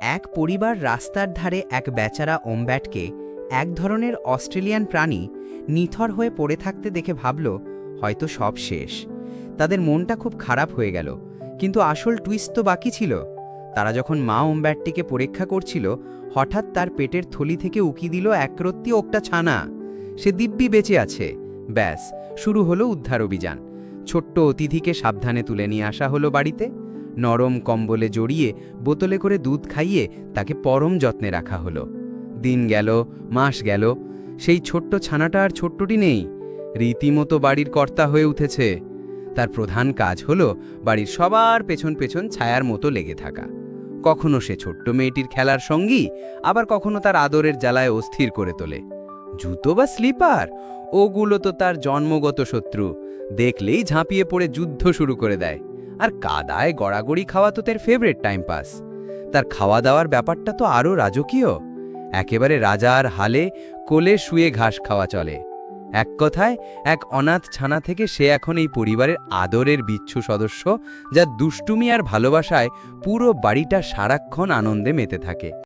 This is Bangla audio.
এক পরিবার রাস্তার ধারে এক বেচারা ওমব্যাটকে এক ধরনের অস্ট্রেলিয়ান প্রাণী নিথর হয়ে পড়ে থাকতে দেখে ভাবল, হয়তো সব শেষ। তাদের মনটা খুব খারাপ হয়ে গেল, কিন্তু আসল টুইস্ট তো বাকি ছিল। তারা যখন মা ওমব্যাটটিকে পরীক্ষা করছিল, হঠাৎ তার পেটের থলি থেকে উকি দিল একরত্তি ওকটা ছানা। সে দিব্যি বেঁচে আছে। ব্যাস, শুরু হলো উদ্ধার অভিযান। ছোট্ট অতিথিকে সাবধানে তুলে নিয়ে আসা হলো বাড়িতে। নরম কম্বলে জড়িয়ে বোতলে করে দুধ খাইয়ে তাকে পরম যত্নে রাখা হলো। দিন গেল, মাস গেল, সেই ছোট্ট ছানাটা আর ছোট্টটি নেই। রীতিমতো বাড়ির কর্তা হয়ে উঠেছে। তার প্রধান কাজ হলো বাড়ির সবার পেছন পেছন ছায়ার মতো লেগে থাকা। কখনো সে ছোট্ট মেয়েটির খেলার সঙ্গী, আবার কখনো তার আদরের জ্বালায় অস্থির করে তোলে। জুতো বা স্লিপার? ওগুলো তো তার জন্মগত শত্রু। দেখলেই ঝাঁপিয়ে পড়ে যুদ্ধ শুরু করে দেয়। আর কাদায় গড়াগড়ি খাওয়া তো তার ফেভারিট টাইম পাস তার খাওয়া দাওয়ার ব্যাপারটা তো আরও রাজকীয়। একেবারে রাজার হালে কোলে শুয়ে ঘাস খাওয়া চলে। এক কথায়, এক অনাথ ছানা থেকে সে এখন এই পরিবারের আদরের বিচ্ছু সদস্য, যা দুষ্টুমি আর ভালোবাসায় পুরো বাড়িটা সারাক্ষণ আনন্দে মেতে থাকে।